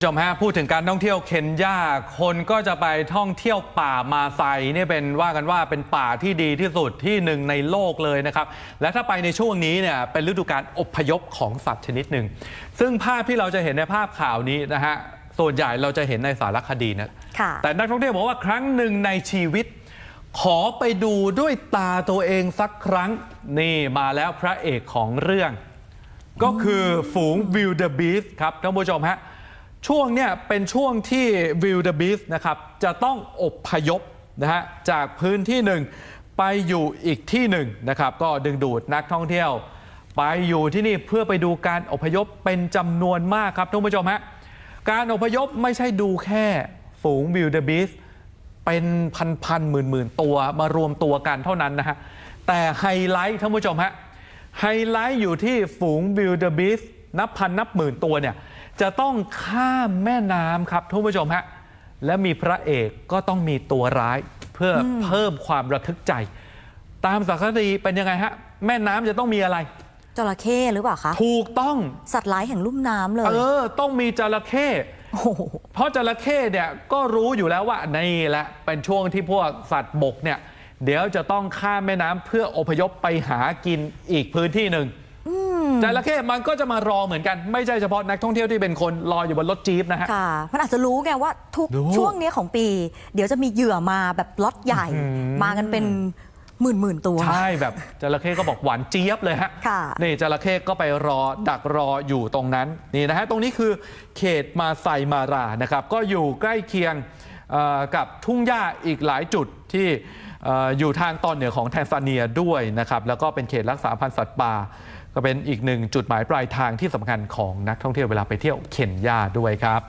ผู้ชมฮะพูดถึงการท่องเที่ยวเคนยาคนก็จะไปท่องเที่ยวป่ามาไซเนี่ยเป็นว่ากันว่าเป็นป่าที่ดีที่สุดที่หนึ่งในโลกเลยนะครับ และถ้าไปในช่วงนี้เนี่ยเป็นฤดูการอพยพของสัตว์ชนิดหนึ่ง ซึ่งภาพที่เราจะเห็นในภาพข่าวนี้นะฮะส่วนใหญ่เราจะเห็นในสารคดีนะค่ะแต่นักท่องเที่ยวบอกว่าครั้งหนึ่งในชีวิต ขอไปดูด้วยตาตัวเองสักครั้งนี่มาแล้วพระเอกของเรื่อง ก็คือฝูงวิลเดอ b บีสครับท่านผู้ชมฮะ ช่วงเนี้ยเป็นช่วงที่วิลเดอ b บีสนะครับจะต้องอบพยพนะฮะจากพื้นที่หนึ่งไปอยู่อีกที่หนึ่งนะครับ ก็ดึงดูดนักท่องเที่ยว ไปอยู่ที่นี่เพื่อไปดูการอพยพเป็นจำนวนมากครับท่านผู้ชมฮะการอพยพไม่ใช่ดูแค่ฝูงวิลเดอ b บีสเป็นพันพันหมื่นหมื่นตัวมารวมตัวกันเท่านั้นนะฮะแต่ไฮไลท์ท่านผู้ชมฮะไฮไลท์อยู่ที่ฝูงบิลเดอ b บีสนับพันนับหมื่นตัวเนี่ย จะต้องข้ามแม่น้ำครับท่านผู้ชมฮะและมีพระเอกก็ต้องมีตัวร้ายเพื่ออเพิ่มความระทึกใจ ตามสารคดีเป็นยังไงฮะ แม่น้ำจะต้องมีอะไร จระเข้หรือเปล่าคะถูกต้องสัตว์ร้ายแห่งลุ่มน้ำเลย เออ ต้องมีจระเข้โอ้โหเพราะจระเข้เนี่ยก็รู้อยู่แล้วว่านี่แหละเป็นช่วงที่พวกสัตว์บกเนี่ย เดี๋ยวจะต้องข้ามแม่น้ำเพื่ออพยพไปหากินอีกพื้นที่หนึ่ง จระเข้มันก็จะมารอเหมือนกันไม่ใช่เฉพาะนักท่องเที่ยวที่เป็นคนรออยู่บนรถจี๊ปนะฮะ ค่ะ มันอาจจะรู้ไงว่าทุกรู้ ช่วงนี้ของปี เดี๋ยวจะมีเหยื่อมาแบบล็อตใหญ่ มากันเป็นหมื่นหมื่นๆตัว ใช่แบบจระเข้ก็บอกหวานเจี๊ยบเลยฮะค่ะ นี่จระเข้ก็ไปรอดักรออยู่ตรงนั้นนี่นะฮะตรงนี้คือเขตมาไซมารานะครับ ก็อยู่ใกล้เคียงเอ่อกับทุ่งหญ้าอีกหลายจุดที่เอ่อ อยู่ทางตอนเหนือของแทนซาเนียด้วยนะครับแล้วก็เป็นเขตรักษาพันธุ์สัตว์ป่าก็เป็นอีกหนึ่งจุดหมายปลายทางที่สำคัญของนักท่องเที่ยวเวลาไปเที่ยวเคนยาด้วยครับ